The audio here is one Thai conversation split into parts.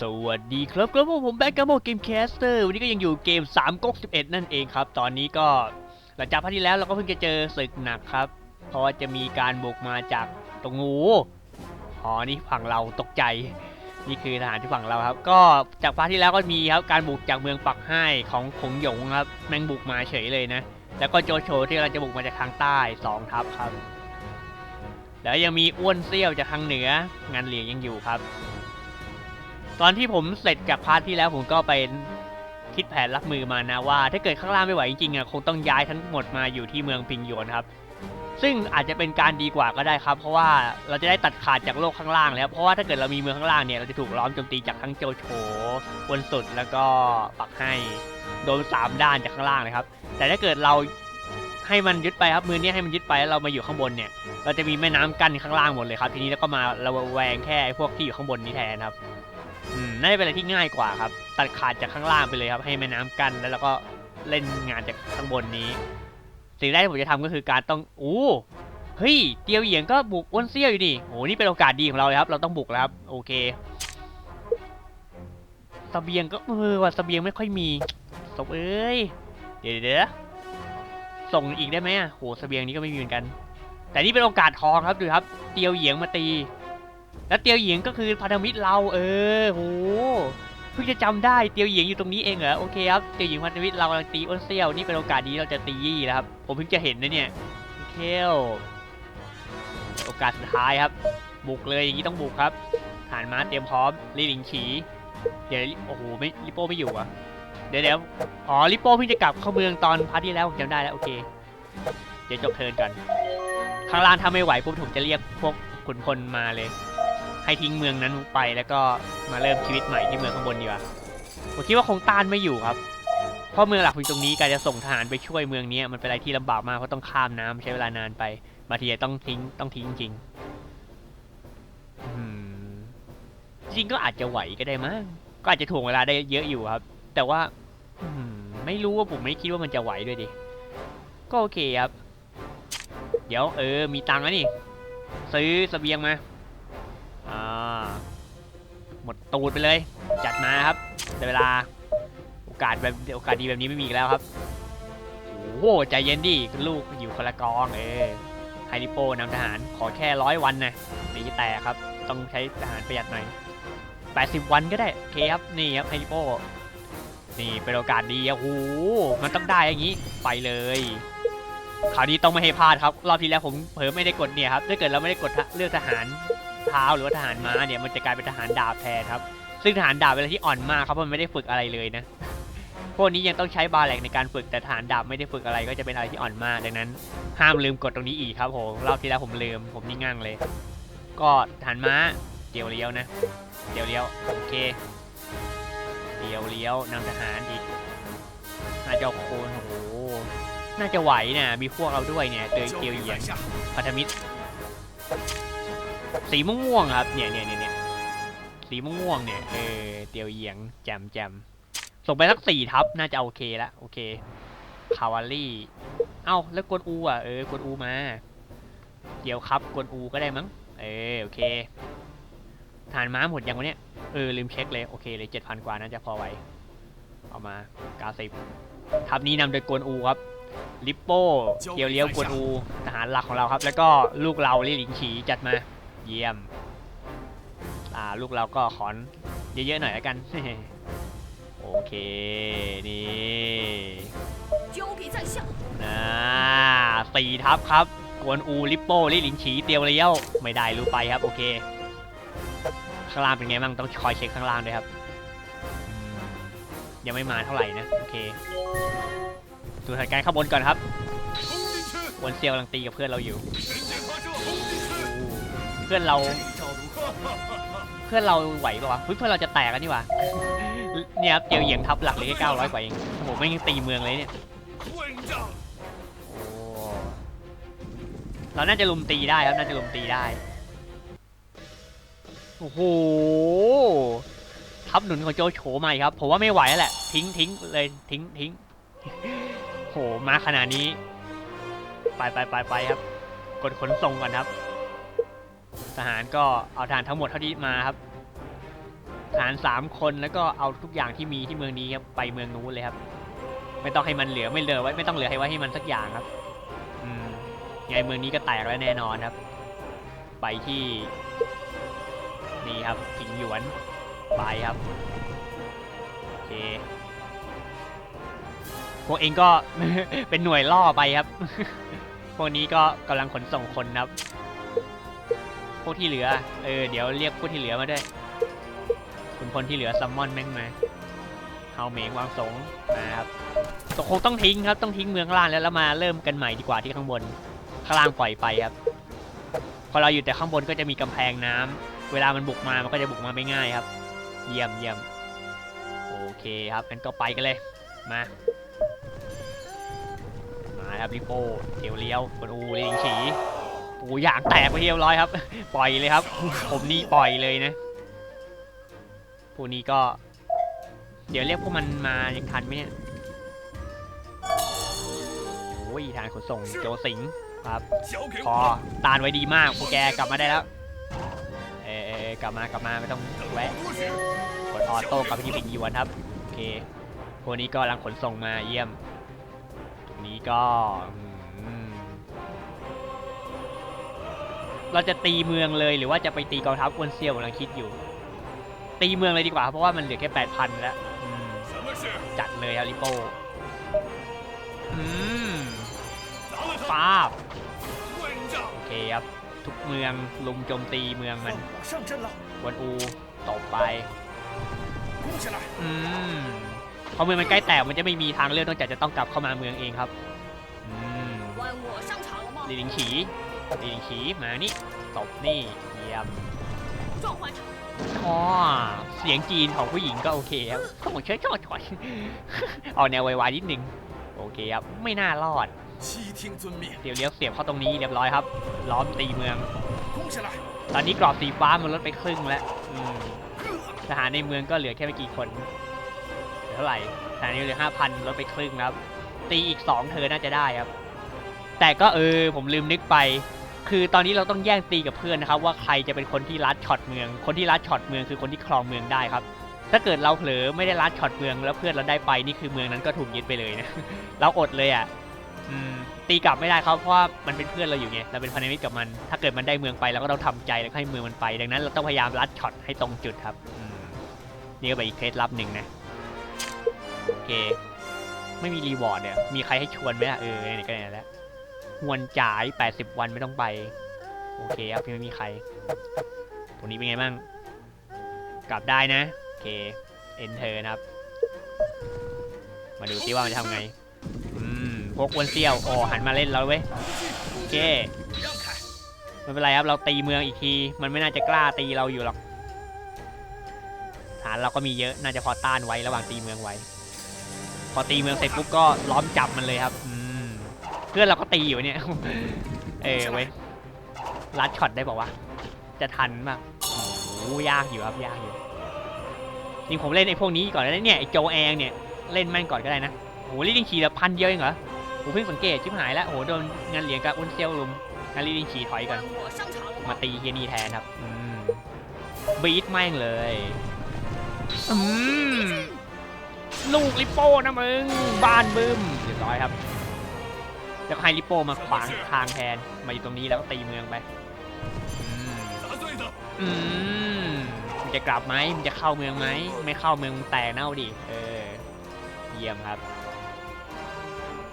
สวัสดีครับครับผมแบ็กกาโมเกมแคสเตอร์วันนี้ก็ยังอยู่เกม3ก๊ก11 นั่นเองครับ ตอนนี้ก็หลังจากพาร์ทที่แล้วเราก็เพิ่งจะเจอศึกหนักครับ เพราะว่าจะมีการบุกมาจากตรงงูอ๋อนี่ฝั่งเราตกใจ นี่คือทหารที่ฝั่งเราครับ ก็จากพาร์ทที่แล้วก็มีครับการบุกจากเมืองปักไห้ของขงหยงครับแม่งบุกมาเฉยเลยนะ แล้วก็โจโฉที่กำลังจะบุกมาจากทางใต้สองทัพครับ แล้วยังมีอ้วนเซี่ยวจากทางเหนืองานเหลียงยังอยู่ครับ ตอนที่ผมเสร็จจากพาร์ทที่แล้วผมก็ไปคิดแผนรับมือมานะว่า ถ้าเกิดข้างล่างไม่ไหวจริงๆอะคงต้องย้ายทั้งหมดมาอยู่ที่เมืองพิงหยนครับ ซึ่งอาจจะเป็นการดีกว่าก็ได้ครับ เพราะว่าเราจะได้ตัดขาดจากโลกข้างล่างแล้วเพราะว่าถ้าเกิดเรามีเมืองข้างล่างเนี่ยเราจะถูกล้อมโจมตีจากทั้งโจโฉบนสุดแล้วก็ปักให้โดนสามด้านจากข้างล่างเลยครับ แต่ถ้าเกิดเราให้มันยึดไปครับมือเนี้ให้มันยึดไปแล้วเรามาอยู่ข้างบนเนี่ย เราจะมีแม่น้ำกั้นข้างล่างหมดเลยครับ ทีนี้แล้วก็มาระแวงแค่พวกที่อยู่ข้างบนนี้แทนครับ น่าจะเป็นอะไรที่ง่ายกว่าครับ ตัดขาดจากข้างล่างไปเลยครับ ให้แม่น้ำกั้นแล้วเราก็เล่นงานจากข้างบนนี้สิ่งแรกที่ผมจะทำก็คือการต้องอู้เฮ้ยเตียวเหยียงก็บุกอ้วนเซี่ยวอยู่นี่โอ้นี่เป็นโอกาสดีของเราเลยครับ เราต้องบุกแล้วครับ โอเคสเบียงก็เออว่าสเบียงไม่ค่อยมีศพเอ้ยเดี๋ยวเดี๋ยวส่งอีกได้ไหมอะโหสเบียงนี้ก็ไม่มีเหมือนกัน แต่นี่เป็นโอกาสทองครับดูครับ เตียวเหยียงมาตี แล้วเตียวเหยียงก็คือพันธมิตรเราเออโหเพิ่งจะจำได้เตียวเหยียงอยู่ตรงนี้เองเหรอโอเคครับเตียวเหยียงพันธมิตรเรากำลังตีอ้นเซียวนี่เป็นโอกาสดีเราจะตียี่แล้วครับผมเพิ่งจะเห็นนะเนี่ยเคลโอกาสสุดท้ายครับ บุกเลยอย่างนี้ต้องบุกครับฐานม้าเตรียมพร้อมลีหลิงฉีเดี๋ยวโอ้โหไม่ลิโป้ไม่อยู่อะเดี๋ยวเดี๋ยวอ๋อลิโป้เพิ่งจะกลับเข้าเมืองตอนพาร์ทที่แล้วผมจำได้แล้วโอเค เดี๋ยวจบเทิร์นกัน ข้างล่างถ้าไม่ไหวปุ๊บผมจะเรียกพวกขุนพลมาเลย ให้ทิ้งเมืองนั้นไปแล้วก็มาเริ่มชีวิตใหม่ที่เมืองข้างบนดีกว่าผมคิดว่าคงต้านไม่อยู่ครับ เพราะเมืองหลักอยู่ตรงนี้การจะส่งทหารไปช่วยเมืองนี้มันเป็นอะไรที่ลำบากมากเพราะต้องข้ามน้ำใช้เวลานานไปบางทีต้องทิ้งต้องทิ้งจริงจริงก็อาจจะไหวก็ได้มั้งก็อาจจะถ่วงเวลาได้เยอะอยู่ครับ แต่ว่าไม่รู้ว่าผมไม่คิดว่ามันจะไหวด้วยดิก็โอเคครับ เดี๋ยวเออ มีตังค์แล้วนี่ ซื้อเสบียงมา อ่าหมดตูดไปเลย จัดมาครับแต่เวลาโอกาสแบบโอกาสดีแบบนี้ไม่มีอีกแล้วครับโอ้โหใจเย็นดิลูกอยู่คนละกองเออไฮริโปนำทหารขอแค่ร้อยวันนะตีแตกครับ ต้องใช้ทหารประหยัดหน่อย80 วันก็ได้โอเคครับนี่ครับไฮริโปนี่เป็นโอกาสดีอะโอ้โหมันต้องได้อย่างนี้ไปเลยคราวนี้ต้องไม่ให้พลาดครับ รอบที่แล้วผมเผลอไม่ได้กดเนี่ยครับถ้าเกิดเราไม่ได้กดเลือกทหาร เท้าหรือว่าทหารม้าเนี่ยมันจะกลายเป็นทหารดาบแทนครับ ซึ่งทหารดาบเป็นอะไรที่อ่อนมากครับเพราะมันไม่ได้ฝึกอะไรเลยนะพวกนี้ยังต้องใช้บาแลกในการฝึกแต่ทหารดาบไม่ได้ฝึกอะไรก็จะเป็นอะไรที่อ่อนมากดังนั้น ห้ามลืมกดตรงนี้อีกครับผมรอบที่แล้วผมลืมผมนี่งั่งเลย ก็ทหารม้าเดี๋ยวเลี้ยวนะ เดี๋ยวเลี้ยวโอเค เดี๋ยวเลี้ยวนำทหารอีกน่าจะโคนโอ้โหน่าจะไหวนะมีพวกเราด้วยเนี่ยเตยเกียวเหยียงพันธมิตร สีม่วงๆครับเนี่ยเนี่ยเนี่ยเนี่ยสีม่วงๆเนี่ยเออเตียวเหยียงแจมแจมส่งไปสักสี่ทับน่าจะโอเคละโอเคคาวาลี่เอ้าแล้วกวนอูอะเออกวนอูมา เดี๋ยวครับกวนอูก็ได้มั้งเออโอเคฐานม้าหมดยังวะเนี่ยเออลืมเช็คเลยโอเคเลยเจ็ดพันกว่าน่าจะพอไหวเอามาเก้าสิบทัพนี้นำโดยกวนอูครับลิปโป้เกียวเลี้ยวกวนอูทหารหลักของเราครับ แล้วก็ลูกเราลี่หลิงฉีจัดมา เยี่ยม อ่า ลูกเราก็ขอนเยอะๆหน่อยแล้วกัน โอเค นี่นะสี่ทับครับ กวนอูลิปโป้ลิลินฉีเตียวเลี้ยว ไม่ได้รู้ไปครับ โอเค ข้างล่างเป็นไงบ้างต้องคอยเช็คข้างล่างด้วยครับ ยังไม่มาเท่าไหร่นะ โอเค ดูสถานการณ์ข้างบนก่อนครับวนเซียวกำลังตีกับเพื่อนเราอยู่ พื่อนเรา เพื่อนเราไหวปะวะเพื่อนเราจะแตกแล้วนี่วะเนี่ยครับเจียวเหยียงทับหลักเลยแค่เก้าร้อยกว่าเองโอ้หไม่ยังตีเมืองเลยเนี่ยเราน่าจะลุมตีได้ครับน่าจะลุมตีได้โอ้โหทับหนุนของโจโฉใหม่ครับ ผมว่าไม่ไหวแล้วแหละ ทิ้งทิ้งเลยทิ้งทิ้งโหมาขนาดนี้ ไปไปไปไปครับ กดขนส่งก่อนครับ ทหารก็เอาทหารทั้งหมดเท่าที่มาครับฐานสามคนแล้วก็เอาทุกอย่างที่มีที่เมืองนี้ครับไปเมืองนู้นเลยครับ ไม่ต้องให้มันเหลือไม่เหลือไว้ไม่ต้องเหลือให้ไว้ให้มันสักอย่างครับ อืมไงเมืองนี้ก็แตกแล้วแน่นอนครับ ไปที่นี่ครับผิงหยวนไปครับโอเคพวกเองก็เป็นหน่วยล่อไปครับ พวกนี้ก็กำลังขนส่งคนครับ วกที่เหลือ เออ เดี๋ยวเรียกพวกที่เหลือมาด้วยคุณพลที่เหลือซัมมอนแม่งมาเฮาเหมงวางสงนะครับตคงต้องทิ้งครับ ต้องทิ้งเมืองล่างแล้วแล้วมาเริ่มกันใหม่ดีกว่าที่ข้างบน ข้างล่างปล่อยไปครับ พอเราอยู่แต่ข้างบนก็จะมีกำแพงน้ำเวลามันบุกมา มันก็จะบุกมาไม่ง่ายครับ เยี่ยมเยี่ยมโอเคครับงั้นก็ไปกันเลย มา มาครับลิโป้เดี๋ยวเลี้ยวกดอูเลียงฉี โอ้ยางแตกไปเรียบร้อยครับ ปล่อยเลยครับ ผมนี่ปล่อยเลยนะพวกนี้ก็ เดี๋ยวเรียกพวกมันมายังทันไหมเนี่ยโอ้ยทางขนส่งโจสิงครับพอตานไว้ดีมากพวกแกกลับมาได้แล้วเออกลับมากลับมาไม่ต้องแวะกดออโต้กับพี่ปิงยีวันครับโอเคพวกนี้ก็รังขนส่งมาเยี่ยมตรงนี้ก็ เราจะตีเมืองเลยหรือว่าจะไปตีกองทัพกวนเซียวกำลังคิดอยู่ ตีเมืองเลยดีกว่าเพราะว่ามันเหลือแค่แปดพันแล้วจัดเลยฮาริโปป้าบโอเคครับ ทุกเมืองลุมโจมตีเมืองมันวันอูต่อไปอืมพอเมืองมันใกล้แตกมันจะไม่มีทางเลือกนอกจากจะต้องกลับเข้ามาเมืองเองครับอืมหลิงขี ปีนขีมานี่ตบนี่เยี่ยมอ๋อเสียงจีนของผู้หญิงก็โอเคครับขผมเชิญช่อถอยเอาแนววายๆนิดนึง โอเคครับ ไม่น่ารอดเดี๋ยวเลี้ยวเสียบเข้าตรงนี้เรียบร้อยครับ ล้อมตีเมือง ตอนนี้กรอบสีฟ้ามันลดไปครึ่งแล้วทหารในเมืองก็เหลือแค่ไม่กี่คนเท่าไหร่ทหารเหลือห้าพันลดไปครึ่งครับ ตีอีกสองเธอน่าจะได้ครับ แต่ก็เออผมลืมนึกไป คือตอนนี้เราต้องแย่งตีกับเพื่อนนะครับ ว่าใครจะเป็นคนที่รัดช็อตเมือง คนที่รัดช็อตเมืองคือคนที่ครองเมืองได้ครับ ถ้าเกิดเราเผลอไม่ได้รัดช็อตเมืองแล้วเพื่อนเราได้ไปนี่คือเมืองนั้นก็ถูกยึดไปเลยนะเราอดเลยอะตีกลับไม่ได้ครับเพราะว่ามันเป็นเพื่อนเราอยู่ไงเราเป็นพันธมิตรกับมัน ถ้าเกิดมันได้เมืองไปเราก็ต้องทำใจแล้วให้เมืองมันไป ดังนั้นเราต้องพยายามรัดช็อตให้ตรงจุดครับนี่ก็เป็นอีกเคล็ดลับหนึ่งนะโอเค ไม่มีรีวอร์ดเนี่ยมีใครให้ชวนไหมล่ะเออเนี่ยก็เนี่ยแหละ หวนจ่าย 80 วันไม่ต้องไป โอเคครับยังไม่มีใคร ตรงนี้เป็นไงบ้าง กลับได้นะ โอเค เอนเทอร์นะครับ มาดูซิว่ามันจะทำไง อืม พวกวนเซี่ยวโอ้หันมาเล่นเราเว้ย โอเค！ไม่เป็นไรครับ เราตีเมืองอีกที มันไม่น่าจะกล้าตีเราอยู่หรอก ฐานเราก็มีเยอะ น่าจะพอต้านไว้ระหว่างตีเมืองไว้ พอตีเมืองเสร็จปุ๊บก็ล้อมจับมันเลยครับอืม พื่อนเราก็ตีอยู่เนี่ย เออเว้ยลัดช็อตได้บอกว่า จะทันมากโอ้ยากอยู่ครับยากอยู่จริงผมเล่นไอ้พวกนี้ก่อนแล้วเนี่ยไอ้โจแองเนี่ยเล่นแม่งก่อนก็ได้นะโหลีดิงชีละพันเดียวเองเหรอผมเพิ่งสังเกตชิบหายแล้วโหโดนงานเหรียญกับอุ้นเซียวลุมงานลีดิงชีถอยก่อนมาตีเฮียนีแทนครับบีทแม่งเลยลูกลิโป้นะมึง บ้านบึ้มเรียบร้อยครับ แล้วให้ลิโป้มาขวางทางแทน มาอยู่ตรงนี้แล้วก็ตีเมืองไป อืมมันจะกลับไหมมันจะเข้าเมืองไหม ไม่เข้าเมืองแตกเน่าดิ เออ เยี่ยมครับ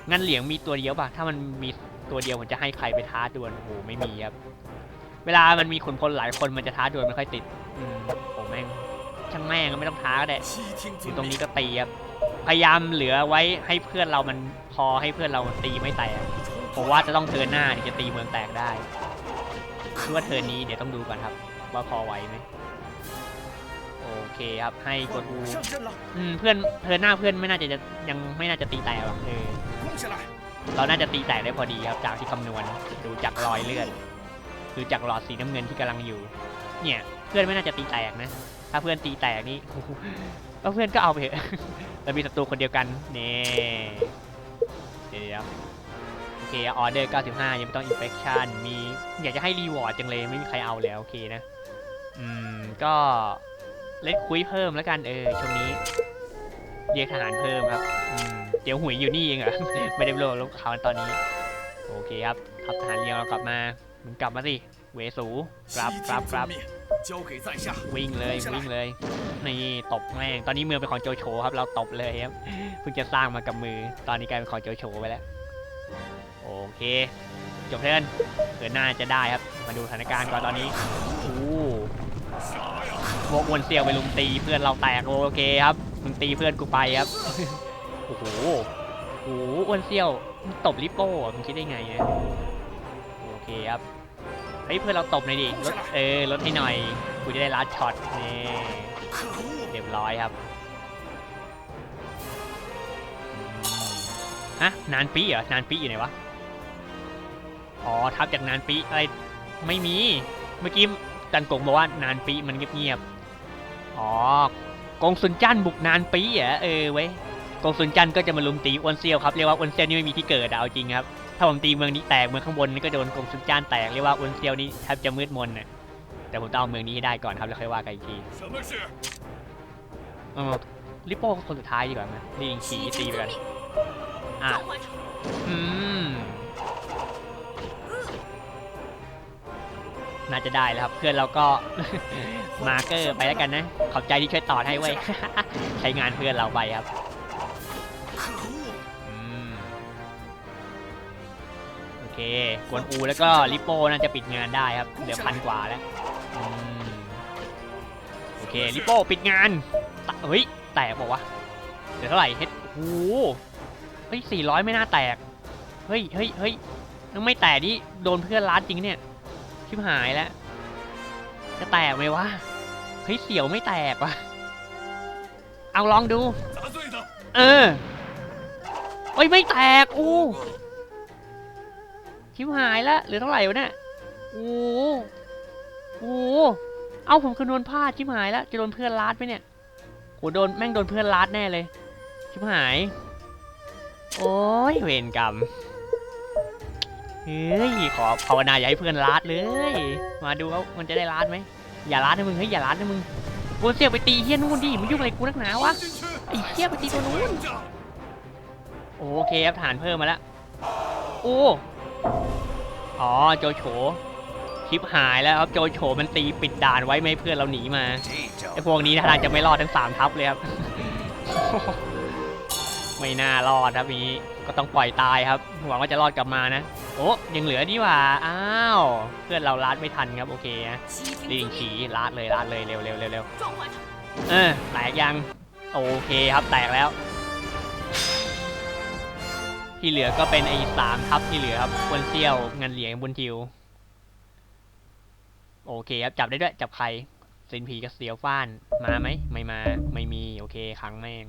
งั้นเหลียงมีตัวเดียวป่ะ ถ้ามันมีตัวเดียวมันจะให้ใครไปท้าดวล โอ้ไม่มีครับ เวลามันมีคนพลหลายคนมันจะท้าดวลไม่ค่อยติด อืมโอ้แม่ง ช่างแม่งก็ไม่ต้องท้าก็ได้อยู่ตรงนี้ก็ตีครับ พยายามเหลือไว้ให้เพื่อนเรามันพอให้เพื่อนเราตีไม่แตกผมว่าจะต้องเทินหน้าถึงจะตีเมืองแตกได้คือว่าเทินนี้เดี๋ยวต้องดูก่อนครับ ว่าพอไหวไหมโอเคครับให้กดดูเพื่อนเทินหน้าเพื่อนไม่น่าจะยังไม่น่าจะตีแตกหรอกเออเราน่าจะตีแตกได้พอดีครับจากที่คำนวณดูจากรอยเลือดดูจากหลอดสีน้ำเงินที่กำลังอยู่ เนี่ยเพื่อนไม่น่าจะตีแตกนะ ถ้าเพื่อนตีแตกนี่ โอ้โหก็เพื่อนก็เอาไปเถอะ เรามีศัตรูคนเดียวกันเน่เดี๋ยวโอเค ออเดอร์ 95 ยังไม่ต้องอินเฟคชันมี อยากจะให้รีวอร์ดจังเลย ไม่มีใครเอาแล้ว โอเคนะ อืม ก็ เล็กคุยเพิ่มแล้วกัน เออ ช่วงนี้ เรียกทหารเพิ่มครับ อืม เดี๋ยวหุยอยู่นี่เองเหรอ ไม่ได้โลลบเขาตอนนี้ โอเคครับทัพทหารเรียวเรากลับมา มึงกลับมาสิ เวสูกรับกรับกรับวิ่งเลยวิ่งเลย นี่ตบแม่ง ตอนนี้เมืองเป็นของโจโฉครับ เราตบเลยครับ เพิ่งจะสร้างมากับมือ ตอนนี้กลายเป็นของโจโฉไปแล้ว โอเค จบเพื่อนเกิอหน้าจะได้ครับ มาดูสถานการณ์ก่อนตอนนี้โอ้พวกวนเซียวไปลุมตีเพื่อนเราแตกโอเคครับมึงตีเพื่อนกูไปครับ โอ้โหโอ้โหวนเซียวตบลิปโป้มึงคิดได้ไงเนี่ยโอเคครับ เฮ้ยเพื่อนเราตบหน่อยดิลดเออลดให้หน่อยกูจะได้ลัดช็อตนี่！เรียบร้อยครับฮะนานปีเหรอนานปีอยู่ไหนวะอ๋อทับจากนานปีอะไรไม่มีเมื่อกี้จันกงบอกว่านานปีมันเงียบๆอ๋อกงสุนจันบุกนานปีเหรอเออเว้ยกงสุนจันก็จะมาลุมตีอ้วนเซียวครับเรียกว่าอ้วนเซียวนี่ไม่มีที่เกิดเอาจริงครับ ถ้าผมตีเมืองนี้แตกเมืองข้างบนนี่ก็โดนกงซุนจ้านแตกเรียกว่าอุนเซียวนี่แทบจะมืดมนนะแต่ผมต้องเอาเมืองนี้ให้ได้ก่อนครับแล้วค่อยว่ากันอีกทีเออลิโป้คนสุดท้ายดีกว่าไหมนี่ยิงขี่ตีไปกันอะอืมน่าจะได้แล้วครับเพื่อนเราก็มาเกอร์ไปแล้วกันนะ ขอบใจที่ช่วยต่อให้ไว้ใช้งานเพื่อนเราไปครับ ค กวนอูแล้วก็ลิโป้น่าจะปิดงานได้ครับ เหลือพันกว่าแล้ว โอเค ลิโป้ปิดงานเฮ้ย แตกบอกว่าเดี๋ยวเท่าไหร่เฮ็ดโอ้เฮ้ยสี่ร้อยไม่น่าแตก เฮ้ยเฮ้ยเฮ้ยยังไม่แตกนี่โดนเพื่อนล้านจริงเนี่ย ชิบหายแล้ว จะแตกไหมวะ เฮ้ยเสียวไม่แตกวะเอาลองดู เออเฮ้ยไม่แตกอู้ ชิบหายละเหรือเท่าไหร่วะเนี่ยโอ้โหเอาผมคือโดนพลาดชิบหายละจะโดนเพื่อนลาดไหมเนี่ยโหโดนแม่งโดนเพื่อนลาดแน่เลย ชิบหาย โอ้ยเวรกรรมเฮ้ยขอภาวนาอย่าให้เพื่อนลาดเลย มาดูเขามันจะได้ลาดไหมอย่าลาดนะมึงเฮ้ยอย่าลาดนะมึงโกนเสียไปตีเฮี้ยนู่นดิมันยุ่งอะไรกูนักหนาวะไอ้เฮี้ยไปตีตัวนู้นโอเคครับฐานเพิ่มมาแล้วโอ้ อ๋อโจโฉคลิปหายแล้วครับโจโฉมันตีปิดด่านไว้ไม่เพื่อนเราหนีมาไอพวกนี้ทางจะไม่รอดทั้งสามทับเลยครับ ไม่น่ารอดครับนี้ก็ต้องปล่อยตายครับ หวังว่าจะรอดกลับมานะ โอ้ยังเหลือนี่ว่าอ้าวเพื่อนเราลาดไม่ทันครับโอเคฮะลิงขีลาดเลยลาดเลยเร็วเร็วเร็วเร็วเออแตกยังโอเคครับแตกแล้ว ที่เหลือก็เป็นไอ้สามทับที่เหลือครับควนเซี่ยวเงินเหรียญบนทิว โอเคครับจับได้ด้วย จับใครซินผีกับเสียวฟ้านมาไหมไม่มาไม่มีโอเคขังแม่ง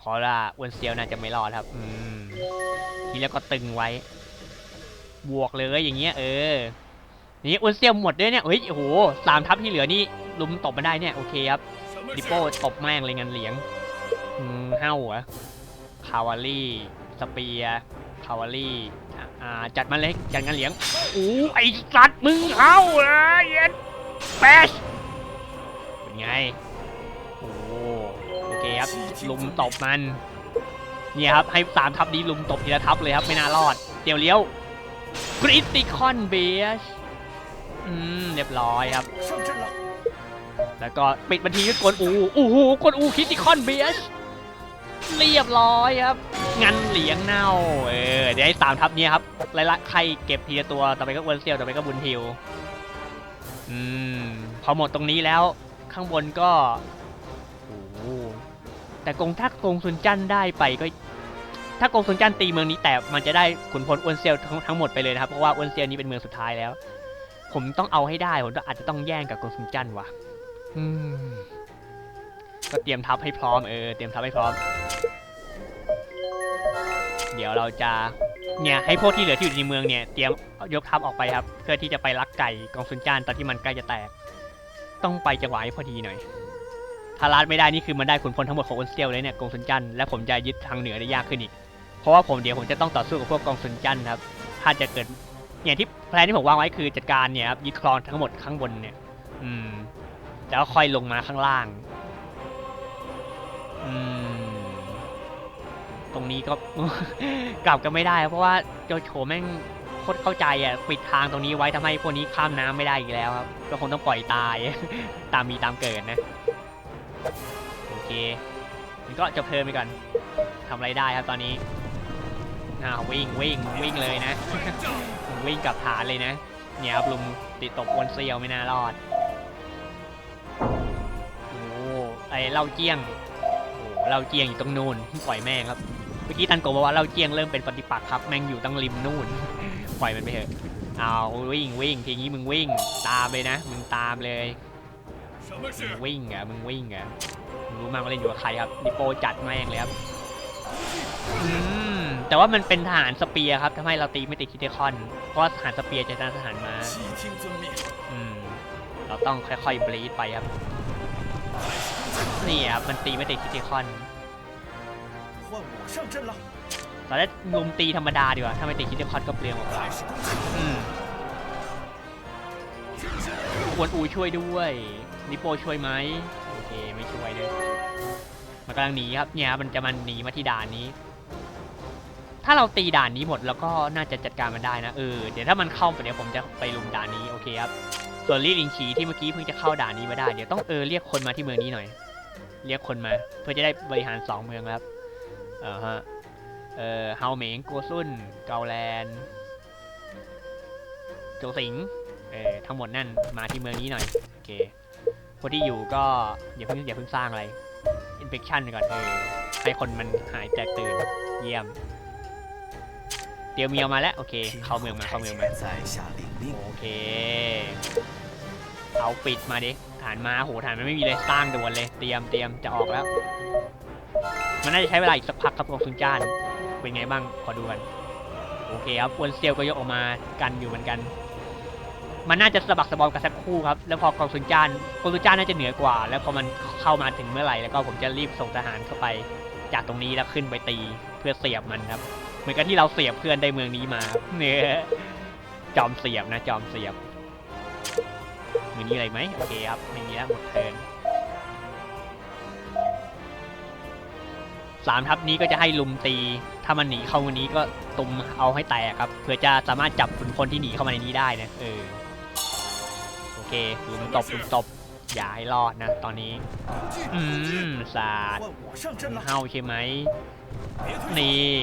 พอละวนเซียวน่าจะไม่รอดครับ อืม ทีแล้วก็ตึงไว้ บวกเลยอย่างเงี้ยเออนี่อ้นเซียวหมดด้วยเนี่ยเฮ้ยโอ้โหสามทับที่เหลือนี่ลุมตบมาได้เนี่ย โอเคครับดิโป้ตบแม่งเลยเงินเหรียญอืมเฮ้าเหรอ คาวารี่สเปียคาวารี่จัดมาเล็กจัดงานเลี้ยงอู้ไอ้สัตว์มึงเข้าเลยเย็นแปชเป็นไงโอ้โอเคครับลุมตบมันเนี่ยครับให้สามทับนี้ลุมตบทีละทับเลยครับไม่น่ารอดเดี๋ยวเลี้ยวกริติคอนเบชอืมเรียบร้อยครับ แล้วก็ปิดบัญชีก็กดอูอู้หูกดอูคริติคอนเบช เรียบร้อยครับ งันเหลียงเน่า เออเดี๋ยวไอ้สามทับเนี้ยครับไล่ละใครเก็บทีละตัว ต่อไปก็อวนเซียวต่อไปก็บุญทิว อืม พอหมดตรงนี้แล้ว ข้างบนก็โอ้โหแต่กงถ้ากงซุนจันได้ไปก็ ถ้ากงซุนจันตีเมืองนี้แต่มันจะได้ขุนพลอวนเซียวทั้งทั้งหมดไปเลยนะครับ เพราะว่าอวนเซียวนี้เป็นเมืองสุดท้ายแล้ว ผมต้องเอาให้ได้ ผมต้องอาจจะต้องแย่งกับกงซุนจันว่ะ อืม ก็เตรียมทัพให้พร้อมเออเตรียมทัพให้พร้อม เดี๋ยวเราจะเนี่ยให้พวกที่เหลือที่อยู่ในเมืองเนี่ยเตรียมยกทัพออกไปครับ เพื่อที่จะไปลักไก่กองซุนจานตอนที่มันใกล้จะแตก ต้องไปจังหวะให้พอดีหน่อย ถ้าลัดไม่ได้นี่คือมันได้ขุนพลทั้งหมดของอนเซียวเลยเนี่ยกองซุนจันและผมจะยึดทางเหนือได้ยากขึ้นอีก เพราะว่าผมเดี๋ยวผมจะต้องต่อสู้กับพวกกองซุนจันครับ ถ้าจะเกิดเนี่ยที่แพลนที่ผมวางไว้คือจัดการเนี่ยครับยึดครองทั้งหมดข้างบนเนี่ย อืมแล้วค่อยลงมาข้างล่าง อืม ตรงนี้ก็ กลับกันไม่ได้เพราะว่าโจโฉแม่งโคตรเข้าใจอะปิดทางตรงนี้ไว้ทำให้พวกนี้ข้ามน้ำไม่ได้อีกแล้วครับ ก็คงต้องปล่อยตาย ตามมีตามเกิดนะ โอเคมันก็จะเพลินไปก่อนทำอะไรได้ครับตอนนี้อ้าวิ่งวิ่งวิ่งเลยนะ วิ่งกับฐานเลยนะ เนี่ยครับลุงติดตบวนเซียวไม่น่ารอดโอ้ไอเหล่าเจียงโอ้เหล่าเจียงอยู่ตรงนู่นปล่อยแม่งครับ เมื่อกี้ตันโกบอกว่าเราเจียงเริ่มเป็นปฏิปักษ์ครับ แม่งอยู่ตั้งริมนู่น ปล่อยมันไปเถอะ เอาวิ่งวิ่งทีนี้มึงวิ่ง ตามเลยนะ มึงตามเลยวิ่งอะมึงวิ่งอะมึรู้มากว่าเล่นอยู่กับใครครับดิโปจัดแม่งเลยครับแต่ว่ามันเป็นฐานสเปียครับทำให้เราตีไม่ติดคิเทคอน เพราะฐานสเปียจะต้านทหารมาเราต้องค่อยๆบลีดไปครับ นี่ครับมันตีไม่ติดคิเทคอน เราได้ลุมตีธรรมดาดีกว่า ถ้าไม่ตีคิดเดียมคัดก็เปลี่ยนหมดควรอูช่วยด้วย นิโปช่วยไหมโอเคไม่ช่วยเลยมันกำลังหนีครับเนี่ยมันจะมันหนีมาที่ด่านนี้ ถ้าเราตีด่านนี้หมดแล้วก็น่าจะจัดการมันได้นะเออเดี๋ยวถ้ามันเข้าไปเดี๋ยวผมจะไปลุมด่านนี้โอเคครับส่วนลี่ลิงขีที่เมื่อกี้เพิ่งจะเข้าด่านนี้มาได้เดี๋ยวต้องเออเรียกคนมาที่เมืองนี้หน่อย เรียกคนมา เพื่อจะได้บริหาร2เมืองครับ อาฮะ เอ่อฮาเหมงโกซุนเกาแลนโจสิง เอ่อ ทั้งหมดนั่นมาที่เมืองนี้หน่อย โอเค คนที่อยู่ก็อย่าเพิ่งอย่าเพิ่งสร้างอะไร อินเฟคชั่นก่อน เออ ให้คนมันหายแตกตื่น เยี่ยม เตียวเมียวมาแล้ว โอเค เข้าเมืองมา เข้าเมืองมา โอเค เอาปิดมาดิ ฐานมาโหฐานมันไม่มีเลยสร้างด่วนเลย เตรียมเตรียมจะออกแล้ว มันน่าจะใช้เวลาอีกสักพักครับของซุนจ้านเป็นไงบ้างขอดูกัน โอเคครับอวนเซียวก็ยกออกมากันอยู่เหมือนกัน มันน่าจะสะบักสะบอมกันสักคู่ครับแล้วพอกองซุนจ้านกองซุนจ้านน่าจะเหนือกว่า แล้วพอมันเข้ามาถึงเมื่อไหร่แล้วก็ผมจะรีบส่งทหารเข้าไป จากตรงนี้แล้วขึ้นไปตีเพื่อเสียบมันครับ เหมือนกับที่เราเสียบเพื่อนได้เมืองนี้มาเนี่ยจอมเสียบนะจอมเสียบมีนี้อะไรไหมโอเคครับไม่มีแล้วหมดเทิร์น สามทับนี้ก็จะให้ลุมตี ถ้ามันหนีเข้าวันนี้ก็ตุมเอาให้แตกครับ เพื่อจะสามารถจับคนพลที่หนีเข้ามาในนี้ได้นะเออโอเคลุมตบลุมตบอย่าให้รอดนะ ตอนนี้ อืมสาดเฮาใช่ไหมนี่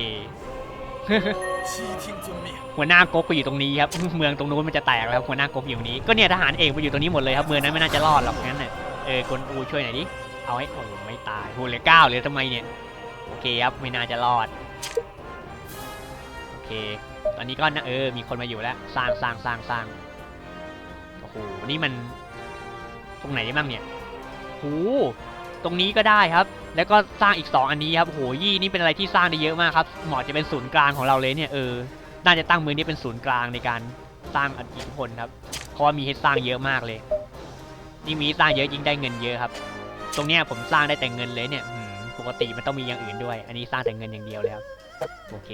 หัวหน้าก๊กก็อยู่ตรงนี้ครับ เมืองตรงนู้นมันจะแตกแล้วครับหัวหน้าก๊กอยู่นี้ ก็เนี่ยทหารเอกไปอยู่ตรงนี้หมดเลยครับ เมืองนั้นไม่น่าจะรอดหรอกงั้นเน่ยเออกนอูช่วยหน่อยดิ เอาให้โอ้ไม่ตายหัวเหลือเก้าเลยทำไมเนี่ย โอเคครับไม่น่าจะรอด โอเค ตอนนี้ก็นะเออ มีคนมาอยู่แล้ว สร้างสร้างสร้างสร้างโอ้โห นี่มัน ตรงไหนได้บ้างเนี่ยโหตรงนี้ก็ได้ครับ แล้วก็สร้างอีก 2 อันนี้ครับโหยี่นี่เป็นอะไรที่สร้างได้เยอะมากครับ เหมาะจะเป็นศูนย์กลางของเราเลยเนี่ยเออ น่าจะตั้งเมืองนี้เป็นศูนย์กลางในการสร้างอิทธิพลครับ เพราะว่ามีให้สร้างเยอะมากเลย ยิ่งมีสร้างเยอะยิ่งได้เงินเยอะครับ ตรงเนี้ยผมสร้างได้แต่เงินเลยเนี่ยอื ปกติมันต้องมีอย่างอื่นด้วย อันนี้สร้างแต่เงินอย่างเดียวเลยครับโอเค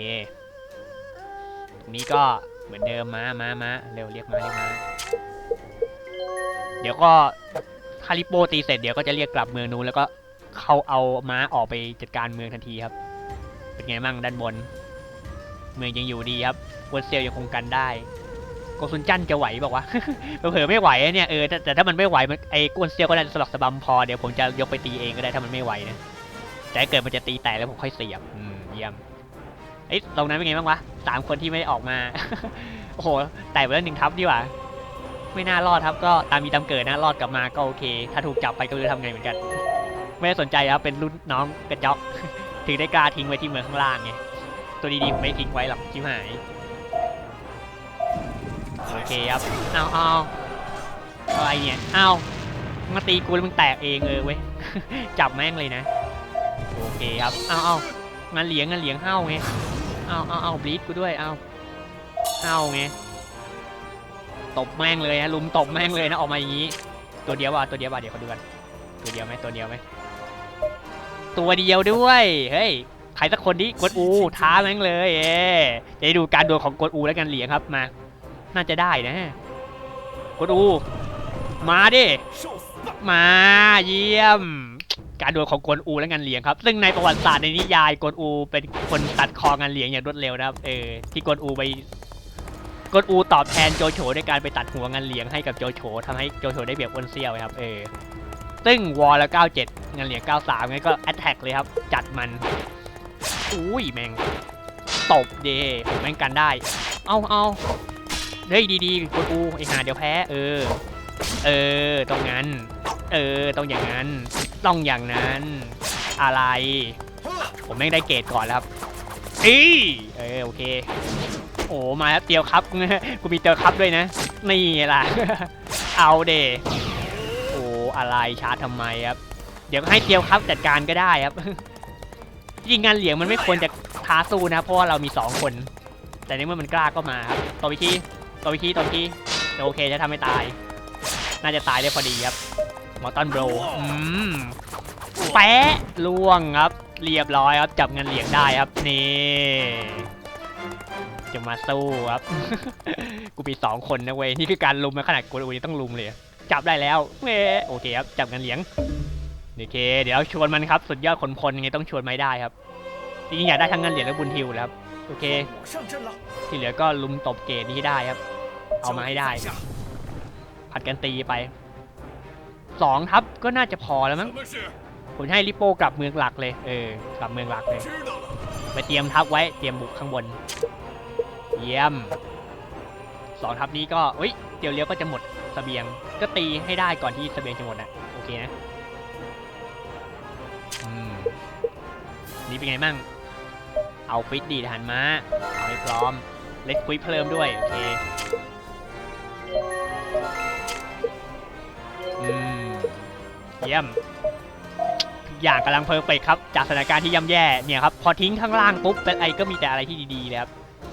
ตรงนี้ก็เหมือนเดิมมามามาเร็วเรียกมาเรียกมา เดี๋ยวก็คาริโปตีเสร็จเดี๋ยวก็จะเรียกกลับเมืองนู้นแล้วก็เขาเอาม้าออกไปจัดการเมืองทันทีครับ เป็นไงบ้างด้านบน เมืองยังอยู่ดีครับวนเซลยังคงกันได้โกซุนจันจะไหวบอกว่าเผลอไม่ไหวเนี่ยเออแต่ถ้ามันไม่ไหวมันไอ้กวนเซียวก็น่าจะสลักสะบัมพอเดี๋ยวผมจะยกไปตีเองก็ได้ถ้ามันไม่ไหวนะ แต่เกิดมันจะตีแตกแล้วผมค่อยเสียบเยี่ยมเอ้ยตรงนั้นเป็นไงบ้างวะสามคนที่ไม่ได้ออกมา โอ้โหแตกไปแล้วหนึ่งทับดีกว่า ไม่น่ารอดครับก็ตามมีตามเกิดนะรอดกลับมาก็โอเค ถ้าถูกจับไปก็ไม่รู้ทำไงเหมือนกัน ไม่ได้สนใจครับเป็นรุ่นน้องกระจอกถึงได้กล้าทิ้งไว้ที่เมืองข้างล่างไงตัวดีๆผมไม่ทิ้งไว้หรอกชิบหายโอเคครับเอาเอาอะไรเนี่ยเอามาตีกูแล้วมึงแตกเองเออเว้ยจับแม่งเลยนะ โอเคครับเอาเอางานเหลียงงานเหลียงเฮ้าไงเอาเอาเอาบลิดกูด้วยเอาเฮ้าไงตบแม่งเลยฮะลุมตบแม่งเลยนะออกมาอย่างนี้ ตัวเดียวว่ะตัวเดียวว่ะเดี๋ยวเขาดูกันตัวเดียวไหมตัวเดียวไหมตัวเดียวด้วยเฮ้ยใครสักคนที่กดอูท้าแม่งเลยเอ๊จะดูการดวลของกดอูและกันเหลียงครับมา น่าจะได้นะกดอู มาดิมาเยี่ยม การดวลของกวนอูและงานเหลียงครับ ซึ่งในประวัติศาสตร์ในนิยายกวนอู เป็นคนตัดคองานเหลียงอย่างรวดเร็วนะครับเออที่กวนอูไปกวนอูตอบแทนโจโฉด้วยการไปตัดหัวงานเหลียงให้กับโจโฉทำให้โจโฉได้เปรียบอ้วนเซี่ยวครับเออซึ่งวอลแล้ว97งานเหลียง93งั้นก็แอตแทกเลยครับ จัดมันอุ้ยแม่งตบเดผมแม่งกันได้ เอาเอาเฮ้ยดีๆกวนอูไอหาเดี๋ยวแพ้เออ เออตรงนั้น เออต้องอย่างนั้น ต้องอย่างนั้น อะไร ผมแม่งได้เกรดก่อนแล้วครับอีเออโอเค โอ้มาแล้วเตียวครับกูมีเตียวครับด้วยนะ นี่ล่ะ เอาเดโอ้อะไรชาร์จทำไมครับ เดี๋ยวให้เตียวครับจัดการก็ได้ครับจริงงานเหลียงมันไม่ควรจะท้าสู้นะเพราะว่าเรามีสองคน แต่ในเมื่อมันกล้าก็มาครับต่อวิธีต่อวิธีต่อวิธีโอเคจะทำให้ตาย น่าจะตายได้พอดีครับมอตันโบรอืมแปะล่วงครับ เรียบร้อยครับ จับเงินเหรียญได้ครับ นี่ จะมาสู้ครับ กูมีสองคนนะเว้ย นี่คือการลุมะขนาดกูวันยต้องลุมเลย จับได้แล้วเว้โอเคครับ จับเงินเหรียญโอเค เดี๋ยวชวนมันครับ สุดยอดคนพลยังไงต้องชวนไม่ได้ครับจริงอยากได้ทั้งเงินเหรียญและบุญทิวแล้วโอเค ที่เหลือก็ลุมตบเกตนี้ได้ครับ เอามาให้ได้ ผัดกันตีไปสองทัพก็น่าจะพอแล้วมั้งผมให้ลิโป้กลับเมืองหลักเลย เออกลับเมืองหลักเลย ไปเตรียมทัพไว้เตรียมบุกข้างบน เยี่ยมสองทัพนี้ก็อุ้ยเดี๋ยวเลี้ยวก็จะหมดสเสบียง ก็ตีให้ได้ก่อนที่สเสบียงจะหมดนะโอเคนะนี่เป็นไงบ้างเอาฟิตดีทหารม้าเอาให้พร้อมเล็กคุยเพิ่มด้วย โอเค เยี่ยมทุกอย่างกำลังเพิ่งไปครับ จากสถานการณ์ที่ย่ำแย่เนี่ยครับพอทิ้งข้างล่างปุ๊บเป็นไอก็มีแต่อะไรที่ดีๆเลยครับ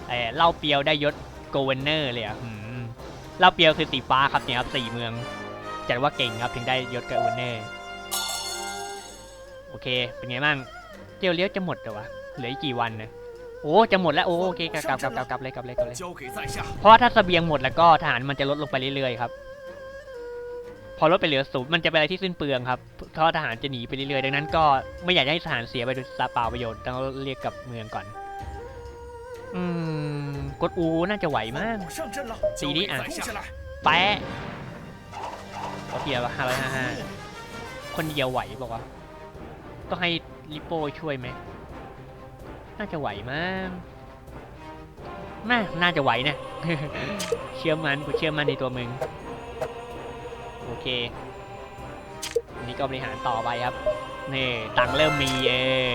เออเล่าเปียวได้ยศโกเวนเนอร์เลยอะเล่าเปียวคือสีฟ้าครับเนี่ยครับสี่เมืองจัดว่าเก่งครับถึงได้ยศโกเวนเนอร์โอเค เป็นไงบ้างเจียวเลี้ยวจะหมดเหรอวะเหลือกี่วันนะโอ้จะหมดแล้วโอเคกลับกลับกลับกลับเลยกลับเลยกลับเลยเพราะถ้าเสบียงหมดแล้วก็ทหารมันจะลดลงไปเรื่อยๆครับ พอลดไปเหลือศูนย์มันจะเป็นอะไรที่สิ้นเปลืองครับเพราะทหารจะหนีไปเรื่อยๆ ดังนั้นก็ไม่อยากให้ทหารเสียไปโาเปล่าประโยชน์ต้องเรียกกับเมืองก่อน อืม กดอูน่าจะไหวมากสีนี้อะแปะโอเคห้าร้ยห้าห้าคนเดียวไหวบอกว่าต้องให้ลิโป้ช่วยไหม น่าจะไหวมากน่าน่าจะไหวนะ เชื่อมันกูเชื่อมันในตัวมึง โอเคนนี้ก็บริหารต่อไปครับนี่ตังเริ่มมีเออ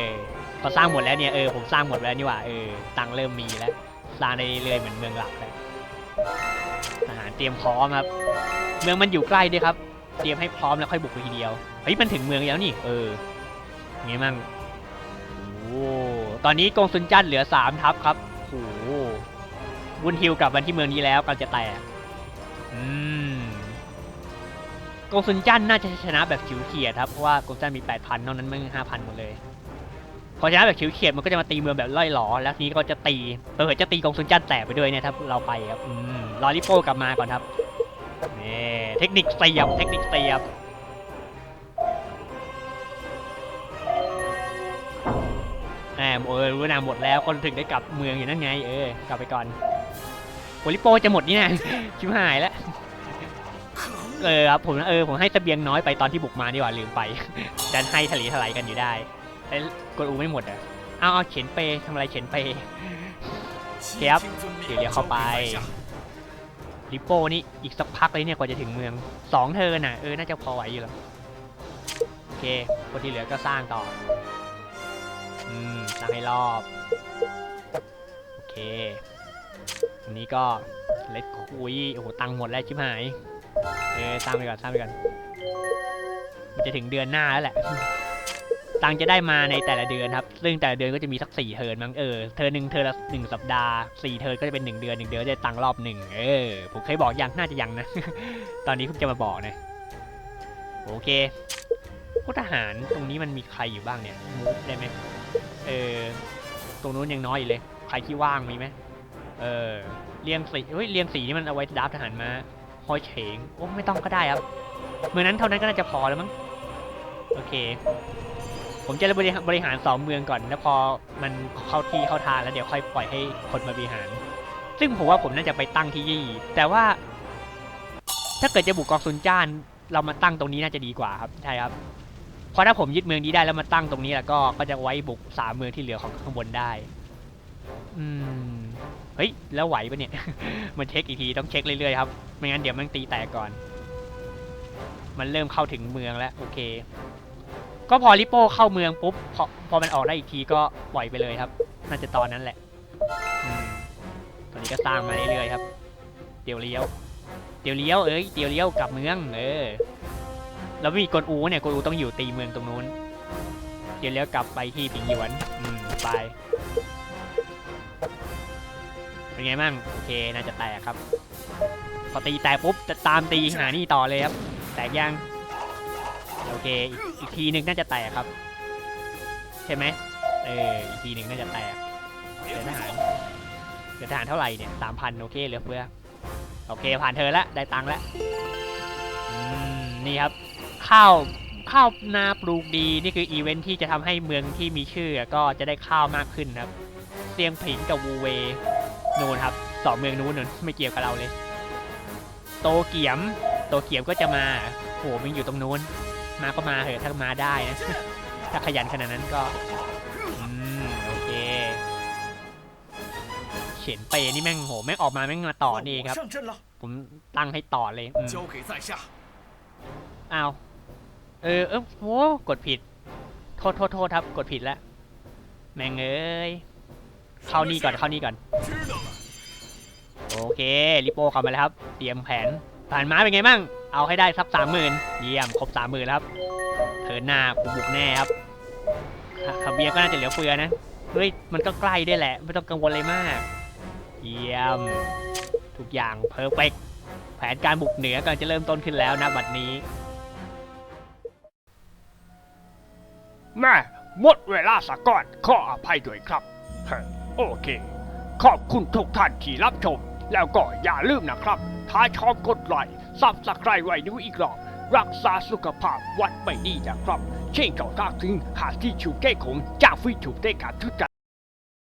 พอสร้างหมดแล้วเนี่ยเออผมสร้างหมดแล้วนี่หว่าเออตังเริ่มมีแล้วสร้างได้เรื่อยเหมือนเมืองหลักเลยทหารเตรียมพร้อมครับ เมืองมันอยู่ใกล้ด้วยครับ เตรียมให้พร้อมแล้วค่อยบุกไปทีเดียวเฮ้ยมันถึงเมืองแล้วนี่เออไงมั่งโอ้ตอนนี้กองซุนจันเหลือสามทัพครับโอ้โหบุญฮิวกลับมาที่เมืองนี้แล้วกำลังจะแตกอืม กงซุนจันน่าจะชนะแบบฉิวเฉียดครับ เพราะว่ากงซุนจันมี 8,000นอกนั้นมึง5,000 หมดเลย พอชนะแบบฉิวเฉียดมันก็จะมาตีเมืองแบบล่อยหลอ แล้วทีนี้ก็จะตีเออจะตีกงซุนจันแตกไปด้วยเนี่ยถ้าเราไปครับอืมรอริโป้กลับมาก่อนครับนี่เทคนิคเสียบเทคนิคเสียบแหมเออรู้นาหมดแล้วคนถึงได้กลับเมืองอยู่นั่นไง เออกลับไปก่อนโอริโป้จะหมดนี่นะชิบหายแล้ว เออครับผมเออผมให้เสบียงน้อยไปตอนที่บุกมาดีกว่าลืมไป ดันให้ทะเลทลายกันอยู่ได้แต่กดอูไม่หมดอะเอาเอาเข็นเปทำอะไรเข็นเปเครับเดี๋ยวเดี๋ยวเข้าไปลิโป้นี่อีกสักพักเลยเนี่ยกว่าจะถึงเมืองสองเธอน่ะเออน่าจะพอไหวอยู่แล้วโอเคคนที่เหลือก็สร้างต่ออืมสร้างให้รอบโอเคอันนี้ก็เล็ดคุยโอ้โหตังหมดแล้วชิบหาย เออสร้างไปก่อนสร้างไปก่อนมันจะถึงเดือนหน้าแล้วแหละ ตังจะได้มาในแต่ละเดือนครับ ซึ่งแต่ละเดือนก็จะมีสักสี่เทิร์นมั้งเออ เทิร์นหนึ่งเทิร์นละหนึ่งสัปดาห์สี่เทิร์นก็จะเป็นหนึ่งเดือนหนึ่งเดือนจะได้ตังรอบหนึ่งเออ ผมเคยบอกยังน่าจะยังนะ ตอนนี้เพิ่งจะมาบอกนะ โอเคพวกทหารตรงนี้มันมีใครอยู่บ้างเนี่ยมูฟได้ไหมเออ ตรงนู้นยังน้อยอยู่เลย ใครที่ว่างมีไหมเออ เรียงสีเฮ้ย เรียงสีนี่มันเอาไว้ดับทหารมา อเฉงโอ้ไม่ต้องก็ได้ครับเมืองนั้นเท่านั้นก็น่าจะพอแล้วมั้งโอเค ผมจะบริบริหารสองเมืองก่อนแล้วพอมันเข้าที่เข้าทางแล้วเดี๋ยวค่อยปล่อยให้คนมาบริหาร ซึ่งผมว่าผมน่าจะไปตั้งที่ยี่ แต่ว่า ถ้าเกิดจะบุกกองซุนจ้าน เรามาตั้งตรงนี้น่าจะดีกว่าครับใช่ครับเพราะถ้าผมยึดเมืองนี้ได้แล้วมาตั้งตรงนี้แล้วก็ก็จะไว้บุกสามเมืองที่เหลือของข้างบนได้ อืม เฮ้ย แล้วไหวปะเนี่ย มันเช็คอีกทีต้องเช็คเรื่อยๆครับ ไม่งั้นเดี๋ยวมันตีแตกก่อน มันเริ่มเข้าถึงเมืองแล้ว โอเค ก็พอลิโป้เข้าเมืองปุ๊บ พอพอมันออกได้อีกทีก็ปล่อยไปเลยครับ น่าจะตอนนั้นแหละอตอนนี้ก็สร้างมาเรื่อยๆครับ เดี๋ยวเลี้ยว เดี๋ยวเลี้ยวเอ้ย เดี๋ยวเลี้ยวกลับเมือง เออ แล้วมีกวนอูเนี่ยกวนอูต้องอยู่ตีเมืองตรงนู้น เดี๋ยวเลี้ยวกลับไปที่ปิงหยวน อืม ไป เป็นไงมั่งโอเคน่าจะแตกครับพอตีแตกปุ๊บจะตามตีหานี่ต่อเลยครับ แตกยังโอเคอีกอีกทีหนึ่งน่าจะแตกครับ ใช่ไหมเอออีกทีหนึ่งน่าจะแตกเดี๋ยวทหารเดี๋ยวทหารเท่าไหร่เนี่ยสามพันโอเคเหลือเฟือโอเคผ่านเธอล้วได้ตังค์ล้วอืมนี่ครับ ข้าวข้าวนาปลูกดีนี่คืออีเวนท์ที่จะทำให้เมืองที่มีชื่อก็จะได้ข้าวมากขึ้นครับเซียงผิงกับวูเว นู่นครับสองเมืองนู้นนู่นไม่เกี่ยวกับเราเลย โตเกียม โตเกียมก็จะมาโหมันอยู่ตรงนู้น มาก็มาเหอะถ้ามาได้นะ ถ้าขยันขนาดนั้นก็อืมโอเคเขียนเปนี่แม่งโหแม่งออกมาแม่งมาต่อนี่ครับ ผมตั้งให้ต่อเลยอ้าวเออเออโหกดผิด โทษโทษโทษครับ กดผิดแล้ว แม่งเอ้ยเข้านี่ก่อนเข้านี่ก่อน เคริโป้เข้ามาแล้วครับ เตรียมแผนผ่านม้าเป็นไงบ้างเอาให้ได้สักสามหมื่นเยี่ยมครบสามหมื่นแล้วครับเทินหน้ากูบุกแน่ครับคาเบียก็น่าจะเหลือเฟือนะเฮ้ยมันก็ใกล้ได้แหละ ไม่ต้องกังวลเลยมาก เยี่ยม ทุกอย่างเพอร์เฟกแผนการบุกเหนือกำลังจะเริ่มต้นขึ้นแล้วนะบัดนี้แม่หมดเวลาสะก่อนขออภัยด้วยครับ โอเค ขอบคุณทุกท่านที่รับชม แล้วก็อย่าลืมนะครับ ถ้าชอบกดไลค์ซับสไครต์ไว้ดูอีกรอบรักษาสุขภาพวัดไม่ดีนะครับ เช่นเก่าทักถึงหาที่ชูเก้ของจากฟิชูเต้กาทุกใจ